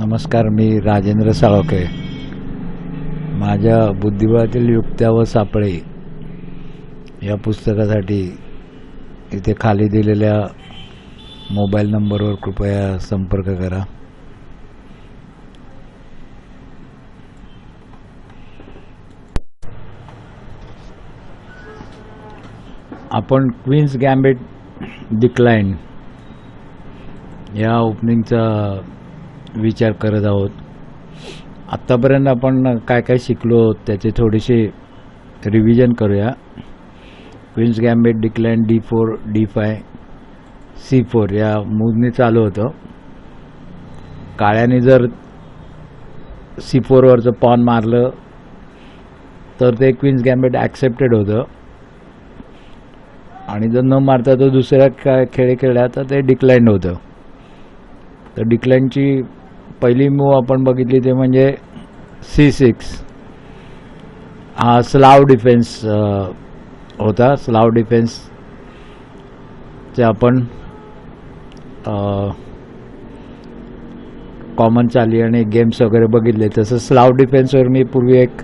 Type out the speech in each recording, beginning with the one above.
नमस्कार मी राजेंद्र साळोखे माझ्या बुद्धिबळातील युक्त्या व सापळे या पुस्तकासाठी इथे खाली दिलेल्या मोबाईल नंबरवर कृपया संपर्क करा. आपण क्वीन्स गॅम्बेट डिक्लाइन या ओपनिंगचा विचार करत आहोत. आत्तापर्यंत आपण काय काय शिकलो त्याचे थोडेसे रिव्हिजन करूया. Queen's gambit declined D four D five C four या मूवने चालू होतं. काळ्याने जर सी फोरवरचं पॉन मारलं तर ते क्वीन्स गॅम्बेट ॲक्सेप्टेड होतं. आणि जर न मारता तो दुसऱ्या का खेळ खेळला तर ते डिक्लाइंड होतं. तर डिक्लाइनची पहिली मूव आपण बघितली ते म्हणजे सी सिक्स. हा स्लाव डिफेन्स होता. स्लाव डिफेन्सचे आपण कॉमन चाली आणि गेम्स वगैरे बघितले. तसं स्लाव डिफेन्सवर मी पूर्वी एक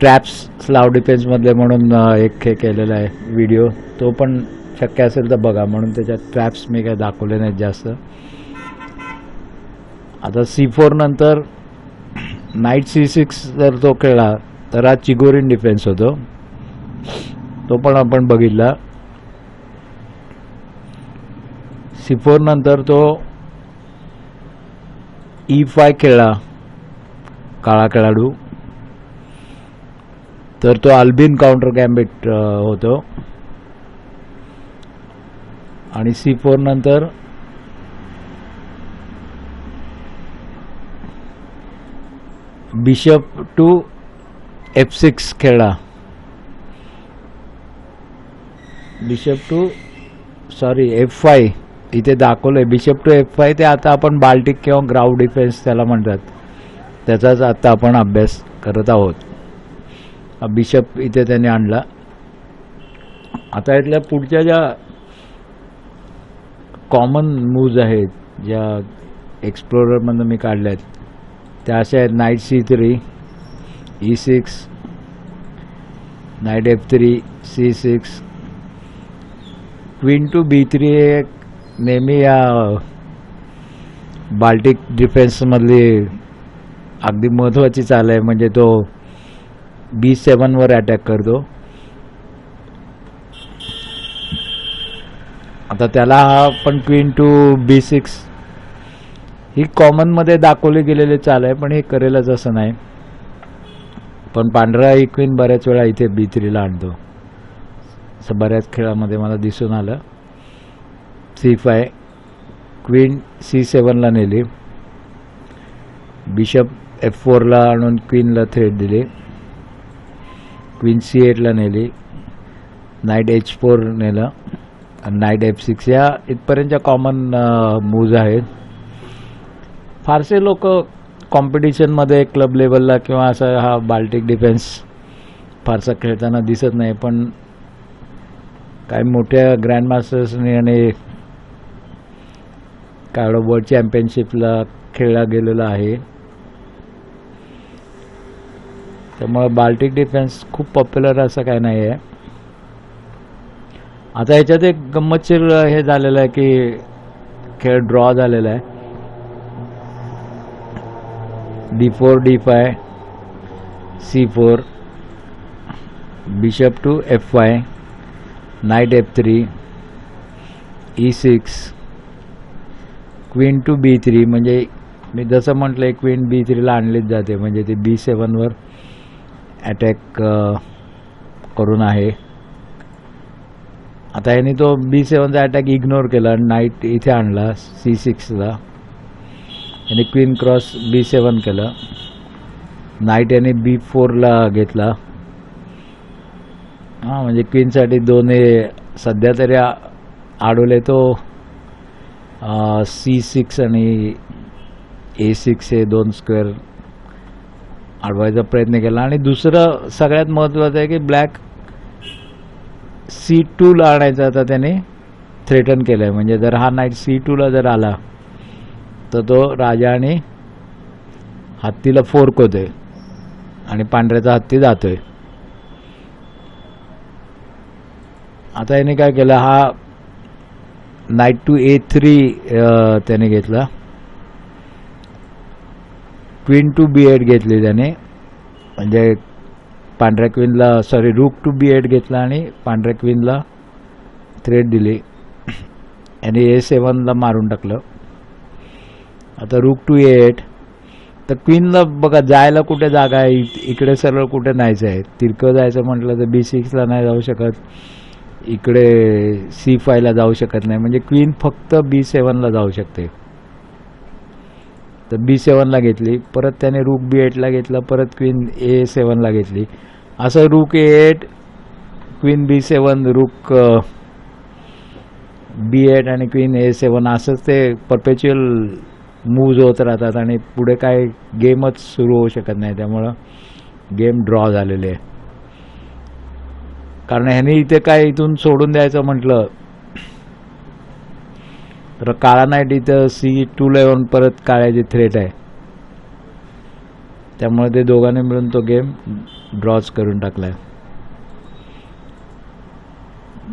ट्रॅप्स स्लाव डिफेन्समधले म्हणून एक हे केलेला आहे व्हिडिओ तो पण शक्य असेल तर बघा. म्हणून त्याच्यात ट्रॅप्स मी काय दाखवले नाहीत जास्त. आता सी फोर नंतर नाईट सी सिक्स जर तो खेळला तर हा चिगोरिन डिफेन्स होतो. तो पण आपण बघितला. सी फोर नंतर तो e ई फाय खेळला काळा खेळाडू. तर तो आल्बिन काउंटर गॅम्बिट होतो. आणि सी फोर नंतर बिशप टू एफ सिक्स खेळला bishop to sorry F five इथे दाखवलंय. बिशप टू एफ फाय ते आता आपण बाल्टिक किंवा ग्राउंड डिफेन्स त्याला म्हणतात. त्याचाच आता आपण अभ्यास करत आहोत. बिशप इथे त्याने आणला. आता इथल्या पुढच्या ज्या कॉमन मूव्ज आहेत ज्या एक्सप्लोररमधनं मी काढल्या आहेत त्या अशा आहेत. Knight C three E six knight F three C six queen to B three एक नेहमी या बाल्टिक डिफेन्समधली अगदी महत्त्वाची चाल आहे. म्हणजे तो बी सेवनवर अटॅक करतो. आता त्याला पण क्वीन टू बी सिक्स ही कॉमनमध्ये दाखवली गेलेली चाल आहे पण हे करेलच असं नाही. पण पांढरा ही क्वीन बऱ्याच वेळा इथे बी थ्रीला आणतो. असं बऱ्याच खेळामध्ये मला दिसून आलं. सी फाय क्वीन सी सेवनला नेली. बिशप एफ फोरला आणून क्वीनला थ्रेड दिली. क्वीन सी एटला नेली. नाईट एच फोर नेलं. आणि नाईट एफ सिक्स या इथपर्यंतच्या कॉमन मूव्ज आहेत. फारसे लोक कॉम्पिटिशनमध्ये क्लब लेवलला किंवा असा हा बाल्टिक डिफेन्स फारसा खेळताना दिसत नाही पण काही मोठ्या ग्रँडमास्टर्सनी आणि काय वर्ल्ड चॅम्पियनशिपला खेळला गेलेला आहे. त्यामुळे बाल्टिक डिफेन्स खूप पॉप्युलर असं काय नाही आहे आता ह्याच्यात एक गंमतशीर हे झालेलं आहे की खेळ ड्रॉ झालेला आहे. D four D five C four bishop to F five knight F three E six queen to B three म्हणजे मी जसं म्हटलं आहे क्वीन बी थ्रीला आणलीच जाते. म्हणजे ती बी सेवनवर अटॅक करून आहे. आता याने तो बी सेवनचा अटॅक इग्नोर केला नाईट इथे आणला सी सिक्सला याने क्वीन क्रॉस बी सेवन केलं. नाईट याने बी फोरला घेतला. हां म्हणजे क्वीनसाठी दोन हे सध्या तरी आडवले तो सी सिक्स आणि ए सिक्स हे दोन स्क्वेअर अडवायचा प्रयत्न केला. आणि दुसरं सगळ्यात महत्त्वाचं आहे की ब्लॅक सी टूला आणायचा आता त्याने. थ्रेटन केलं आहे म्हणजे जर हा नाईट सी टूला जर आला तर तो राजा आणि हत्तीला फोरकवतो आहे आणि पांढऱ्याचा हत्ती जातोय. आता याने काय केलं हा नाईट टू ए थ्री त्याने घेतला. क्वीन टू बी एड घेतली त्याने. म्हणजे पांढऱ्या क्वीनला sorry rook to B eight घेतला आणि पांढऱ्या क्वीनला थ्रेड दिली. आणि ए सेवनला मारून टाकलं. आता रूक टू एट तर क्वीनला बघा जायला कुठे जागा आहे? इकडे सरळ कुठे नाहीच आहे. तिरकं जायचं म्हटलं तर बी सिक्सला नाही जाऊ शकत. इकडे सी फायला जाऊ शकत नाही. म्हणजे क्वीन फक्त बी सेवनला जाऊ शकते. तर बी सेवनला घेतली. परत त्याने रूक बी एटला घेतला. परत क्वीन ए सेवनला घेतली. असं रूक ए एट क्वीन बी सेवन रूक बी एट आणि क्वीन ए सेवन असंच ते परपेच्युअल मूव्ज होत राहतात आणि पुढे काय गेमच सुरू होऊ शकत नाही. त्यामुळं गेम ड्रॉ झालेले आहे. कारण ह्यांनी इथे काय इथून सोडून द्यायचं म्हटलं तर काळा नाईट इथं सी टू लेवन परत काळ्याची थ्रेट आहे. त्यामुळे ते दोघांनी मिळून तो गेम ड्रॉच करून टाकलाय.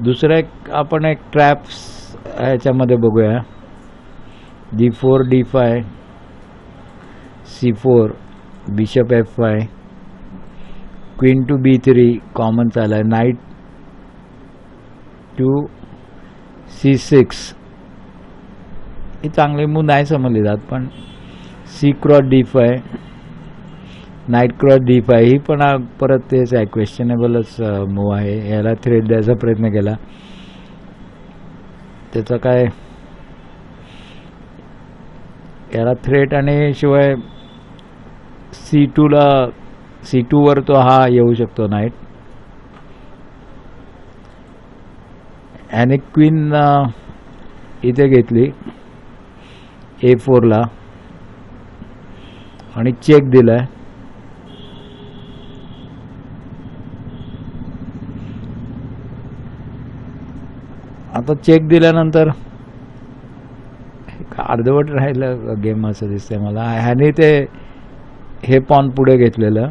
दुसरा एक आपण एक ट्रॅप्स ह्याच्यामध्ये बघूया. D four D five C four bishop F five queen to B three common चालू आहे नाईट टू सी सिक्स हे चांगले मूव नाही समजली जात पण C cross D five knight cross D five ही पण परत तेच आहे क्वेश्चनेबलच मूव आहे. याला थ्रेड द्यायचा प्रयत्न केला. त्याचा काय याला थ्रेट आणि शिवाय सी टूला सी टूवर तो हा येऊ शकतो नाईट. याने क्वीन इथे घेतली. ए फोरला आणि चेक दिलाय. आता चेक दिल्यानंतर अर्धवट राहिलं गेम असं दिसतंय मला. ह्याने ते हे पॉन पुढे घेतलेलं.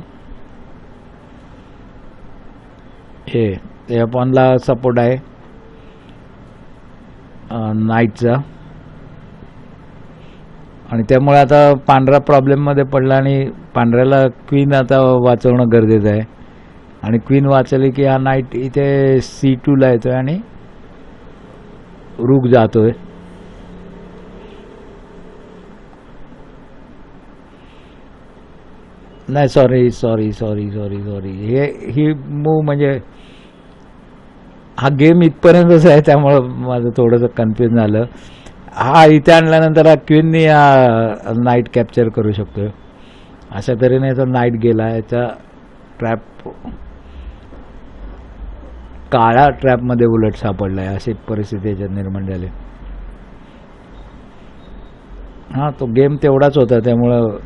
हे या पॉनला सपोर्ट आहे. नाईटचा आणि त्यामुळे आता पांढरा प्रॉब्लेममध्ये पडला आणि पांढऱ्याला क्वीन आता वाचवणं गरजेचं आहे. आणि क्वीन वाचली की हा नाईट इथे सी टूला येतोय आणि रुक जातोय. नाही sorry sorry sorry sorry sorry हे ही मूव म्हणजे हा गेम इथपर्यंतच आहे त्यामुळं माझं थोडंसं कन्फ्युज झालं. हा इथे आणल्यानंतर हा क्वीननी हा नाईट कॅप्चर करू शकतोय. अशा तऱ्हेने याचा नाईट गेला याचा ट्रॅप काळ्या ट्रॅपमध्ये उलट सापडलाय अशी परिस्थिती याच्यात निर्माण झाली. हा तो गेम तेवढाच होता त्यामुळं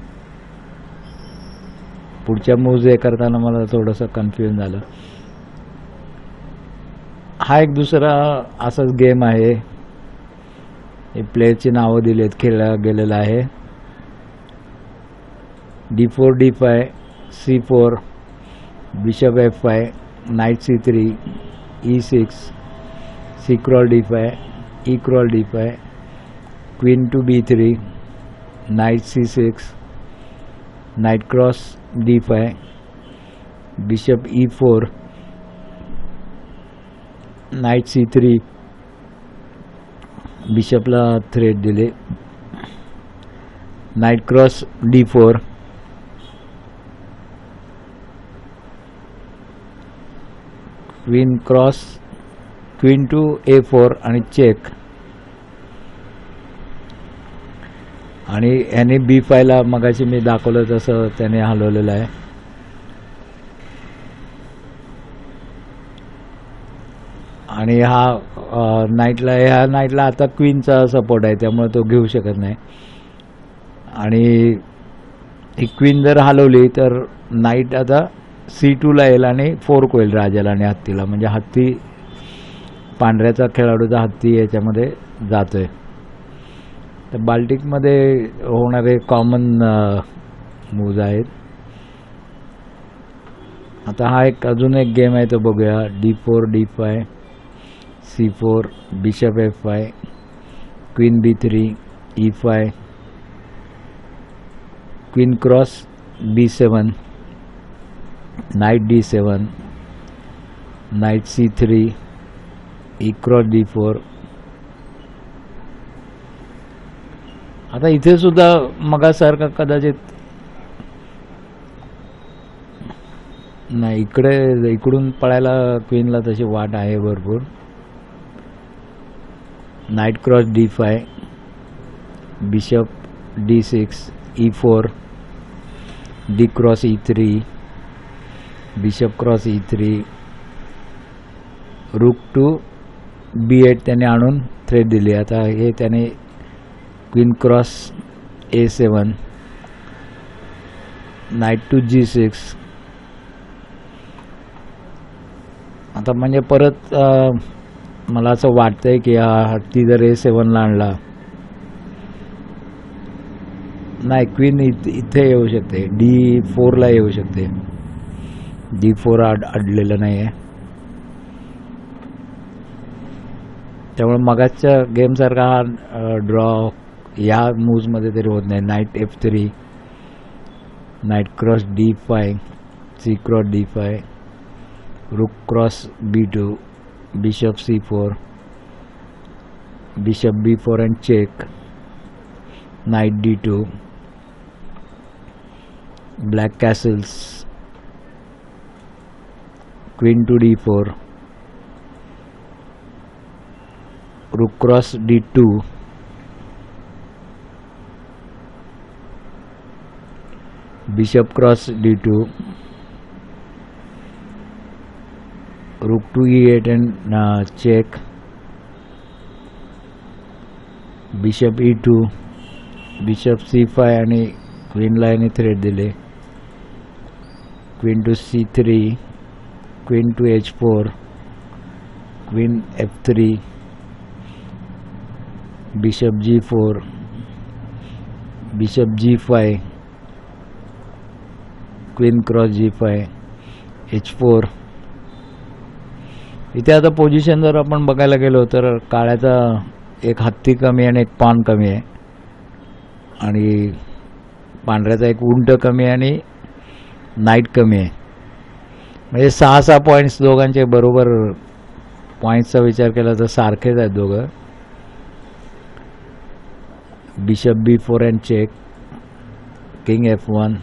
पुढच्या मूव्ज हे करताना मला थोडंसं कन्फ्युजन झालं. हा एक दुसरा असाच गेम आहे. हे प्लेयरची नावं दिली आहेत खेळला गेलेलं आहे. D four D five C four bishop F five knight C three E six C cross D five E cross D five queen to B three knight C six knight cross D five bishop E four knight C three बिशपला threat दिले. Knight cross D four queen cross queen to A four आणि check आणि याने बी फायला मगाशी मी दाखवलं तसं त्याने हलवलेलं आहे. आणि हा नाईटला ह्या नाईटला आता क्वीनचा सपोर्ट आहे त्यामुळे तो घेऊ शकत नाही. आणि ही क्वीन जर हलवली तर नाईट आता सी टूला येईल आणि फोर होईल राजाला आणि हत्तीला. म्हणजे हत्ती पांढऱ्याचा खेळाडूचा हत्ती याच्यामध्ये जातोय. तर बाल्टिकमध्ये होणारे कॉमन मूव्ज आहेत. आता हा एक अजून एक गेम आहे तो बघूया. D four D five C four bishop F five queen B three E five queen cross B seven knight D seven knight C three E cross D four आता इथे सुद्धा मगासारखा कदाचित नाही इकडे इकडून पळायला क्वीनला तशी वाट आहे भरपूर. Knight cross D five bishop D six E four D cross E three bishop cross E three rook to B eight त्याने आणून थ्रेड दिली. आता हे त्याने queen cross A seven knight to G six आता म्हणजे परत मला असं वाटतंय की हा हत्ती जर ए सेवनला आणला नाही क्वीन इथे येऊ शकते. डी फोरला येऊ शकते. डी फोर अड अडलेलं नाही आहे त्यामुळे मगाच्या गेमसारखा हा ड्रॉ ह्या मूव्जमध्ये तरी होत नाही. Knight F three knight cross D five C cross D five rook cross B two bishop C four bishop B four and check knight D two black castles queen to D four bishop cross D two rook to E eight and check bishop E two bishop C five आणि क्वीनला यांनी threat दिले. Queen to C three queen to H four queen F three bishop G four bishop G five queen cross G five H four इथे आता position जर आपण बघायला गेलो तर काळ्याचा एक हत्ती कमी आणि एक पान कमी आहे. आणि पांढऱ्याचा एक उंट कमी आहे आणि नाईट कमी आहे. म्हणजे सहा सहा पॉईंट्स दोघांचे बरोबर पॉईंट्सचा विचार केला तर सारखेच आहेत दोघं. Bishop B four and check king F one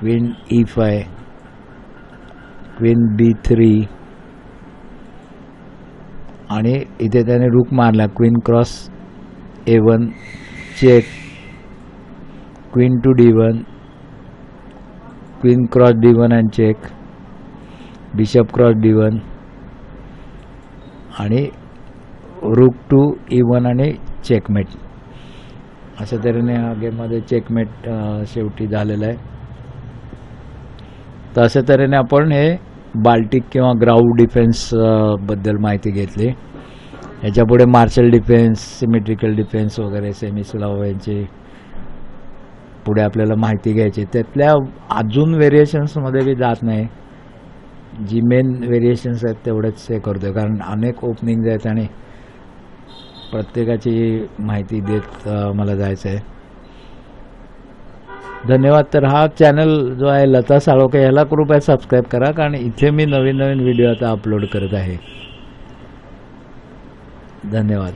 queen e5 queen b3 आणि इथे त्याने रुक मारला. Queen cross A one check queen to D one queen cross D one and check bishop cross D one आणि rook to E one आणि checkmate अशा तऱ्हेने हा गेममध्ये चेकमेट शेवटी झालेला आहे. तर अशा तऱ्हेने आपण हे बाल्टिक किंवा ग्राउंड डिफेन्सबद्दल माहिती घेतली. याच्यापुढे मार्शल डिफेन्स सिमेट्रिकल डिफेन्स वगैरे सेमिस्लाव यांची पुढे आपल्याला माहिती घ्यायची. त्यातल्या अजून व्हेरिएशन्समध्ये बी जात नाही. जी मेन व्हेरिएशन्स आहेत तेवढेच हे करतो कारण अनेक ओपनिंग आहेत आणि प्रत्येकाची माहिती देत मला जायचं आहे धन्यवाद. तर हा चॅनल जो आहे लता साळोके याला कृपया सबस्क्राईब करा कारण इथे मी नवीन नवीन व्हिडिओ आता अपलोड करत आहे. धन्यवाद.